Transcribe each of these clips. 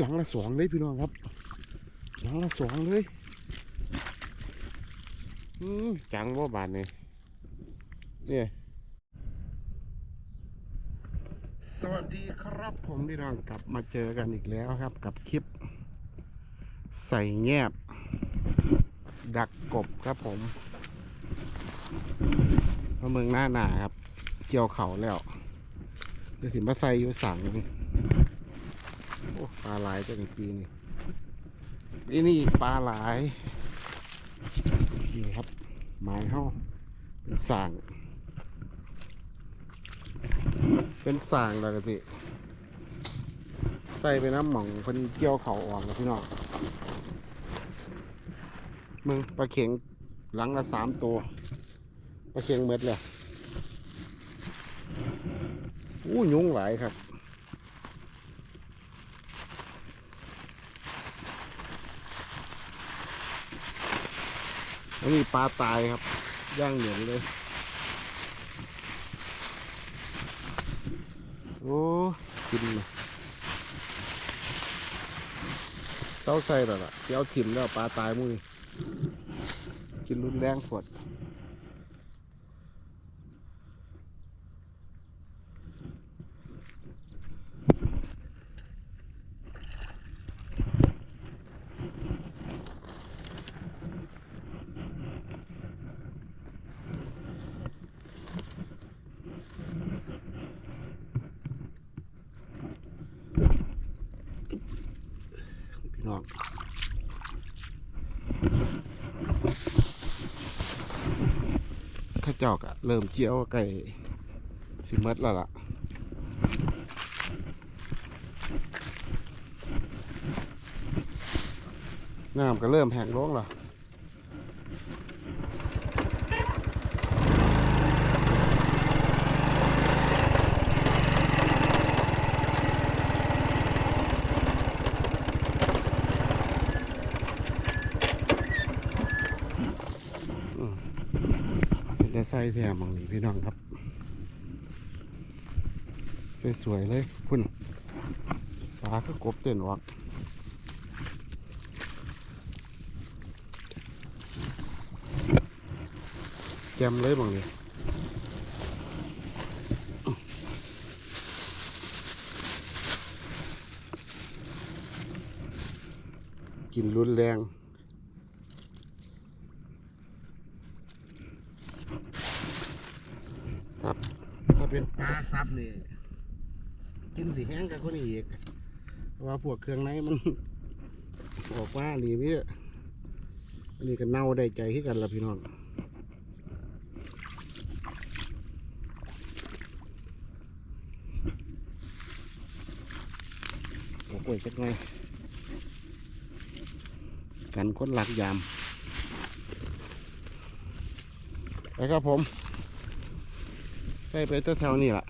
หลังละสองเลยพี่น้องครับ หลังละสองเลยอืมจังว่าบาทเนี่ยเนี่ยสวัสดีครับผมพี่น้องกลับมาเจอกันอีกแล้วครับ กับคลิป ใส่แงบ ดักกบครับผมพระเมืองหน้าหนาครับ เกี่ยวเขาแล้วเดี๋ยวถึงมาใส่อยู่สั่งนี่ โอ้ปลาหลายจังปีนี่นี่นี่ปลาหลายนี่ครับไม้เฮาเป็นสั่งเป็นสางแล้วก็สิใส่ไปน้ำหม่องเพิ่นเกี่ยวเขาอ่อกแล้วพี่น้องมึงปลาเข็งหลังละสามตัวปลาเข็งเม็ดเลยอู้ยุงหลายครับ อันนี้ปลาตายครับ ย่างเหนียวเลย โอ้ กินเต้าใส่แล้วล่ะเจ้าถิ่มแล้วปลาตายมุ้ยกินรุนแรงขวดพี่น้องข้าเจ้าก็เริ่มเจียวไก่สิเมดแล้วล่ะน้ำก็เริ่มแห้งลงแล้ว แถมมังนี้พี่น้องครับ สวยๆเลยพุ่นปลาก็กบเต้นออกแจมเลยมังนี้กินรุนแรง ครับถ้าเป็นปลาซับนี่กินสีแห้งกับคนนี้อีกเพราะว่าพวกเครื่องในมันออกมาดีพี่อันนี้ก็เน่าได้ใจขึ้นกันละพี่น้องโอ้ยจักหน่อยกันคนหลักยามแล้วครับผม ไปไปแถวๆนี้ล่ะ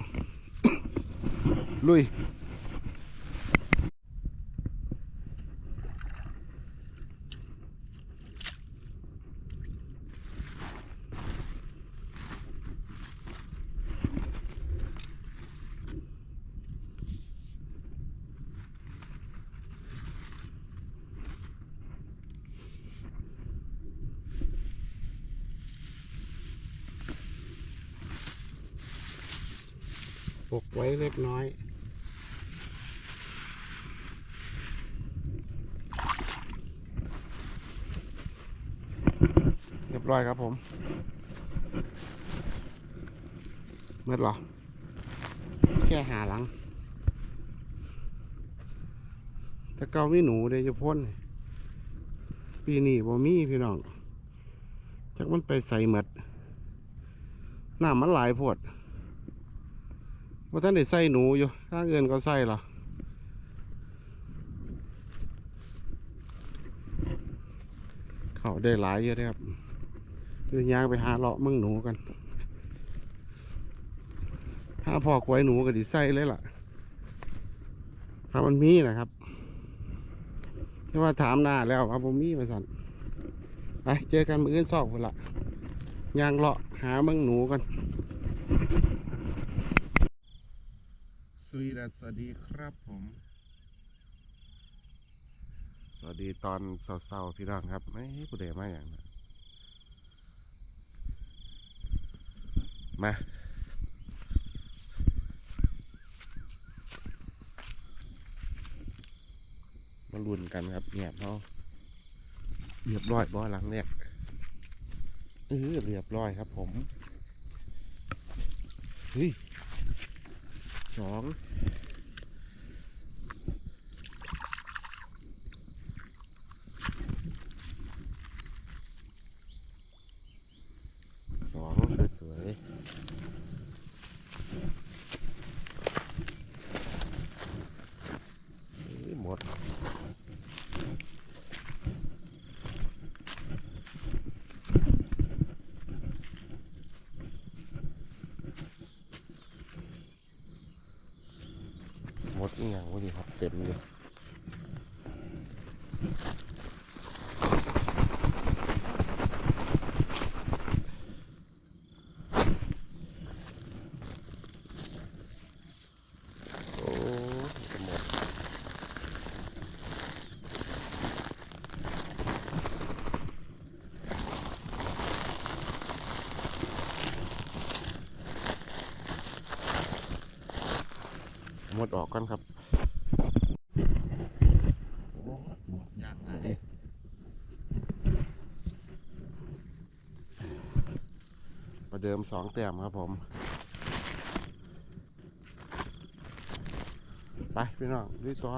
ลุย กไว้เล็กน้อย เรียบร้อยครับผมเมื่อหรอ แค่หาหลัง แต่เกาไมีหนูเดยวจะพ่นปีนี้บ่มีพี่น้องจักมันไปใส่หมดหน้ำมันหลายโพด ว่าท่านได้ใส่หนูอยู่ถ้าเงินก็ใส่หรอเขาได้หลายเยอะเลยครับเดินยางไปหาเลาะมึงหนูกัน ถ้าพอกไว้หนูก็ดิใส่เลยล่ะ ถ้ามันมีนะครับที่ว่าถามหน้าแล้วว่าผมมีมาสั่นไปเจอกันมืออื่นสอบคนละยางเลาะหามึงหนูกัน สวัสสวัสดีครับผม สวัสดีตอนเศร้าๆพี่น้องครับไม่กูเดมาอย่างนั้มามาลุ้นกันครับเงียบเขาเรียบร้อยบ่หลังเนี่ยเออเรียบร้อยครับผมเฮ้ย สองสองสวยๆเอ้ยหมด หมดอีกอย่างวะดีครับ เต็มเลยโอ้จะหมดห มดออกกันครับประเดิมสองแต้มครับผม ไปพี่น้องด้วยตัว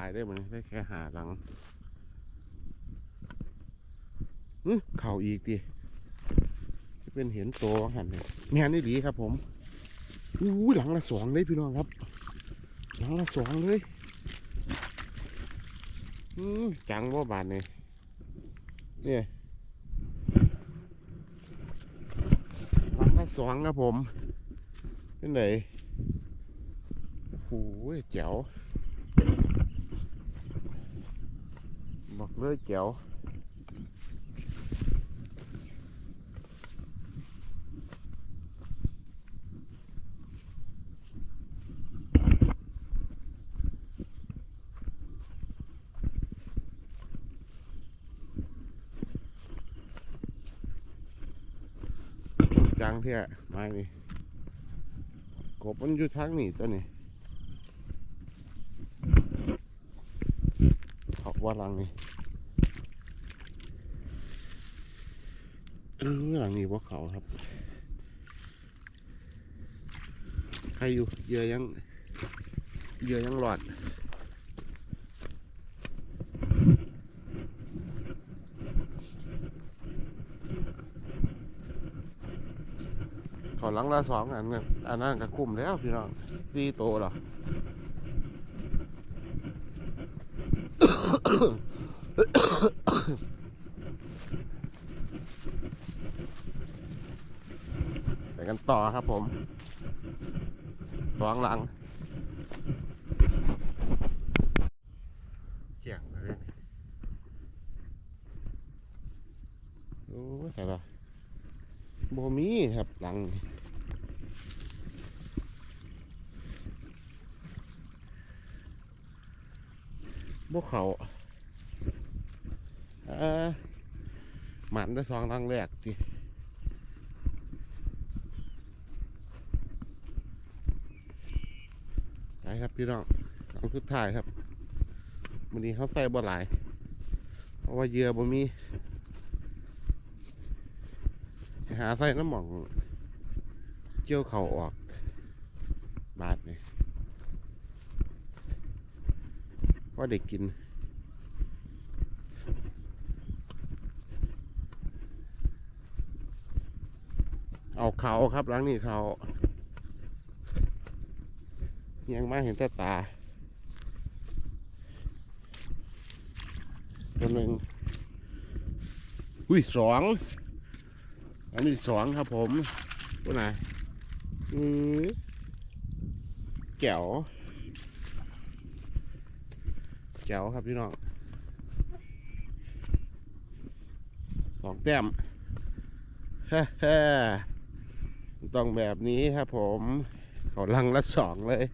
ายได้เหมือนได้แค่หาหลังเข่าอีกดิจะเป็นเห็นโตวหันเลยแม่นี่ดีครับผมอู้หลังละสองเลยพี่น้องครับ หลังละสองเลยอืจังว่าบาทเนี่ยเนี่ยหลังละสองครับผมเป็นไหนโอ้ยแจ๋ว บอกเลยแจ๋วจังเที่ยมานี่กบมันอยู่ทางนี่ตัวนี้เขา ว่าหลังนี่เออหลังนี้ว่าเขาครับ ใครอยู่เยื่อยังเยื่อยังหลอดเขาหลังละสองอันนั้นอันนั้นก็คุ้มแล้วพี่น้องตีโตหรอ ไปกันต่อครับผมสองหลังเจียงเลยโอ้ยแต่ละโบมีครับหลังนี่เขา หมันได้สองหลังแรกสิไปครับพี่น้องหลังสุดท้ายครับวันนี้เขาใส่บ่หลาย เพราะว่าเหยื่อบ่มีหาใส่น้ำหมองเกี่ยวเข่าออก บาดนี่ว่าเด็กกิน เขาครับหลังนี้เขายังมาเห็นแต่ตาตัวหนึ่งอุ้ยสองอันนี้สองครับผมตัวไหนอือแจ๋วแจ๋วครับพี่น้องสองแต้มฮ่าฮ่า ต้องแบบนี้ครับผมเขาลังละสองเลย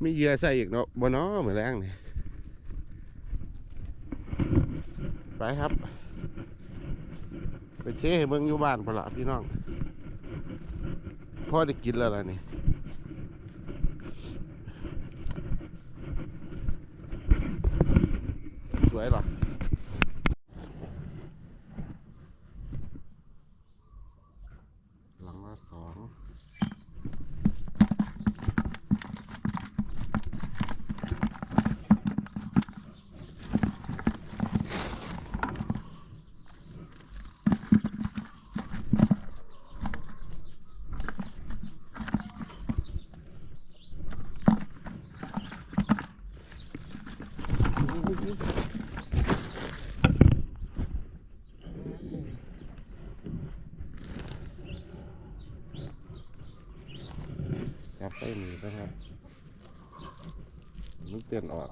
ไมีเยื่อใส่อีกเนาะบนน้อเหมือนแรงนี่ไปครับ ไปเทให้เบิ่งอยู่บ้านพละพี่น้องพ่อได้กินแล้วล่ะนี่สวยหรอ หลังละสอง ครับใส่หนีนะครับ มันเตือนออก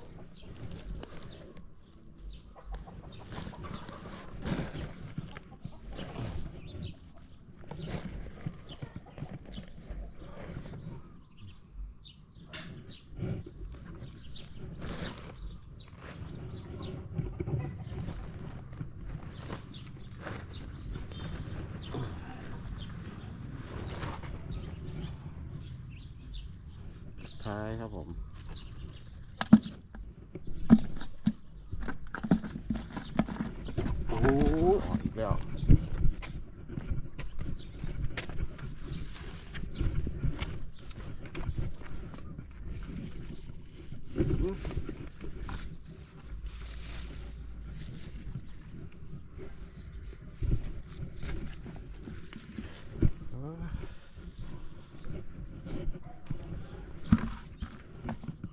ท้ายครับผม โอ้โหออกอีกแล้ว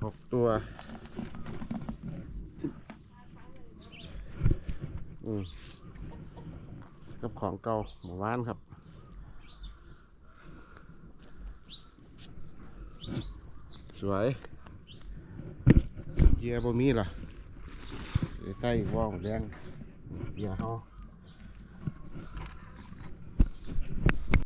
หกตัว อืมกับของเก่าหมู่บ้านครับสวยเกียร์บ่มีล่ะใต้อีกว่องแดงเกียร์เขา